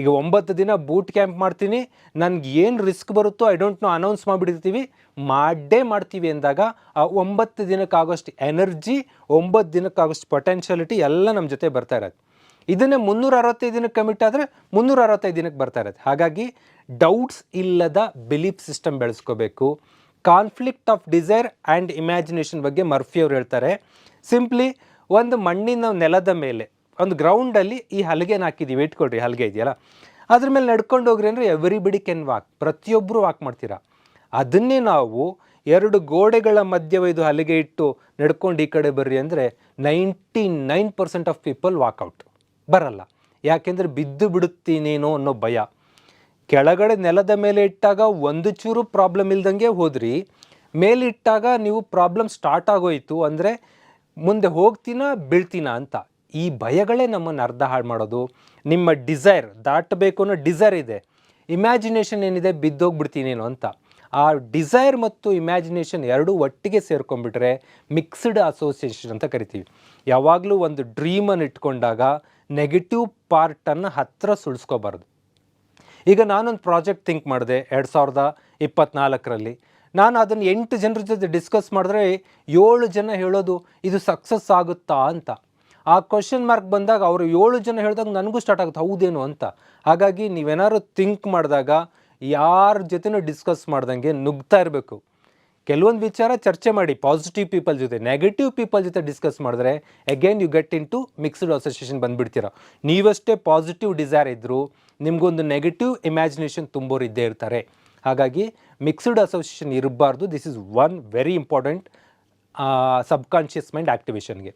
ಈಗ ಒಂಬತ್ತು ದಿನ ಬೂಟ್ ಕ್ಯಾಂಪ್ ಮಾಡ್ತೀನಿ. ನನಗೆ ಏನು ರಿಸ್ಕ್ ಬರುತ್ತೋ ಐ ಡೋಂಟ್ ನೋ ಅನೌನ್ಸ್ ಮಾಡಿಬಿಡ್ತೀವಿ ಮಾಡೇ ಮಾಡ್ತೀವಿ ಅಂದಾಗ, ಆ ಒಂಬತ್ತು ದಿನಕ್ಕಾಗೋಷ್ಟು ಎನರ್ಜಿ ಒಂಬತ್ತು ದಿನಕ್ಕಾಗೋಷ್ಟು ಪೊಟೆನ್ಷಿಯಾಲಿಟಿ ಎಲ್ಲ ನಮ್ಮ ಜೊತೆ ಬರ್ತಾ ಇರತ್ತೆ. ಇದನ್ನೇ ಮುನ್ನೂರ ಅರವತ್ತೈದು ದಿನಕ್ಕೆ ಕಮಿಟ್ ಆದರೆ ಮುನ್ನೂರ ಅರವತ್ತೈದು ದಿನಕ್ಕೆ ಬರ್ತಾ ಇರತ್ತೆ. ಹಾಗಾಗಿ ಡೌಟ್ಸ್ ಇಲ್ಲದ belief system ಬೆಳೆಸ್ಕೋಬೇಕು. Conflict of desire and imagination ಬಗ್ಗೆ ಮರ್ಫಿ ಅವ್ರು ಹೇಳ್ತಾರೆ. ಸಿಂಪ್ಲಿ ಒಂದು ಮಣ್ಣಿನ ನೆಲದ ಮೇಲೆ ಒಂದು ಗ್ರೌಂಡಲ್ಲಿ ಈ ಹಲಗೆನ ಹಾಕಿದ್ದೀವಿ ಇಟ್ಕೊಳ್ರಿ ಹಲಗೆ ಇದೆಯಲ್ಲ? ಅದ್ರ ಮೇಲೆ ನಡ್ಕೊಂಡು ಹೋಗ್ರಿ ಅಂದರೆ ಎವ್ರಿಬಡಿ ಕೆನ್ ವಾಕ್ ಪ್ರತಿಯೊಬ್ಬರು ವಾಕ್ ಮಾಡ್ತೀರಾ? ಅದನ್ನೇ ನಾವು ಎರಡು ಗೋಡೆಗಳ ಮಧ್ಯ ಒಯ್ದು ಹಲಗೆ ಇಟ್ಟು ನಡ್ಕೊಂಡು ಈ ಕಡೆ ಬರ್ರಿ ಅಂದರೆ ninety nine percent of people walkout ಬರಲ್ಲ. ಯಾಕೆಂದರೆ ಬಿದ್ದು ಬಿಡುತ್ತೀನೇನೋ ಅನ್ನೋ ಭಯ. ಕೆಳಗಡೆ ನೆಲದ ಮೇಲೆ ಇಟ್ಟಾಗ ಒಂದು ಚೂರು ಪ್ರಾಬ್ಲಮ್ ಇಲ್ದಂಗೆ ಹೋದ್ರಿ. ಮೇಲಿಟ್ಟಾಗ ನೀವು ಪ್ರಾಬ್ಲಮ್ ಸ್ಟಾರ್ಟ್ ಆಗೋಯ್ತು ಅಂದರೆ ಮುಂದೆ ಹೋಗ್ತೀನ, ಬೀಳ್ತೀನ ಅಂತ. ಈ ಭಯಗಳೇ ನಮ್ಮನ್ನು ಅರ್ಧ ಹಾಳು ಮಾಡೋದು, ನಿಮ್ಮ ಡಿಸೈರ್ ದಾಟಬೇಕು ಅನ್ನೋ ಡಿಸೈರ್ ಇದೆ. ಇಮ್ಯಾಜಿನೇಷನ್ ಏನಿದೆ ಬಿದ್ದೋಗ್ಬಿಡ್ತೀನೇನೋ ಅಂತ. ಆ ಡಿಸೈರ್ ಮತ್ತು ಇಮ್ಯಾಜಿನೇಷನ್ ಎರಡೂ ಒಟ್ಟಿಗೆ ಸೇರ್ಕೊಂಡ್ಬಿಟ್ರೆ ಮಿಕ್ಸ್ಡ್ ಅಸೋಸಿಯೇಷನ್ ಅಂತ ಕರಿತೀವಿ. ಯಾವಾಗಲೂ ಒಂದು ಡ್ರೀಮನ್ನು ಇಟ್ಕೊಂಡಾಗ ನೆಗೆಟಿವ್ ಪಾರ್ಟನ್ನು ಹತ್ತಿರ ಸುಳಿಸ್ಕೋಬಾರ್ದು. ಈಗ ನಾನೊಂದು ಪ್ರಾಜೆಕ್ಟ್ ಥಿಂಕ್ ಮಾಡಿದೆ ಎರಡು ಸಾವಿರದ ಇಪ್ಪತ್ನಾಲ್ಕರಲ್ಲಿ. ನಾನು ಅದನ್ನು ಎಂಟು ಜನರ ಜೊತೆ ಡಿಸ್ಕಸ್ ಮಾಡಿದ್ರೆ ಏಳು ಜನ ಹೇಳೋದು, ಇದು ಸಕ್ಸಸ್ ಆಗುತ್ತಾ ಅಂತ. ಆ ಕ್ವಶನ್ ಮಾರ್ಕ್ ಬಂದಾಗ ಅವರು ಏಳು ಜನ ಹೇಳಿದಾಗ ನನಗೂ ಸ್ಟಾರ್ಟ್ ಆಗುತ್ತೆ, ಹೌದೇನು ಅಂತ. ಹಾಗಾಗಿ ನೀವೇನಾದ್ರು ಥಿಂಕ್ ಮಾಡಿದಾಗ ಯಾರ ಜೊತೆನೂ ಡಿಸ್ಕಸ್ ಮಾಡ್ದಂಗೆ ನುಗ್ತಾ ಇರಬೇಕು. ಕೆಲವೊಂದು ವಿಚಾರ ಚರ್ಚೆ ಮಾಡಿ ಪಾಸಿಟಿವ್ ಪೀಪಲ್ ಜೊತೆ ನೆಗೆಟಿವ್ ಪೀಪಲ್ ಜೊತೆ ಡಿಸ್ಕಸ್ ಮಾಡಿದ್ರೆ again you get into mixed association ಬಂದುಬಿಡ್ತೀರ. ನೀವಷ್ಟೇ ಪಾಸಿಟಿವ್ ಡಿಸೈರ್ ಇದ್ದರೂ ನಿಮಗೊಂದು ನೆಗೆಟಿವ್ ಇಮ್ಯಾಜಿನೇಷನ್ ತುಂಬೋರು ಇದ್ದೇ ಇರ್ತಾರೆ. ಹಾಗಾಗಿ ಮಿಕ್ಸ್ಡ್ ಅಸೋಸಿಯೇಷನ್ ಇರಬಾರ್ದು. This is one very important subconscious mind ಆ್ಯಕ್ಟಿವೇಷನ್ಗೆ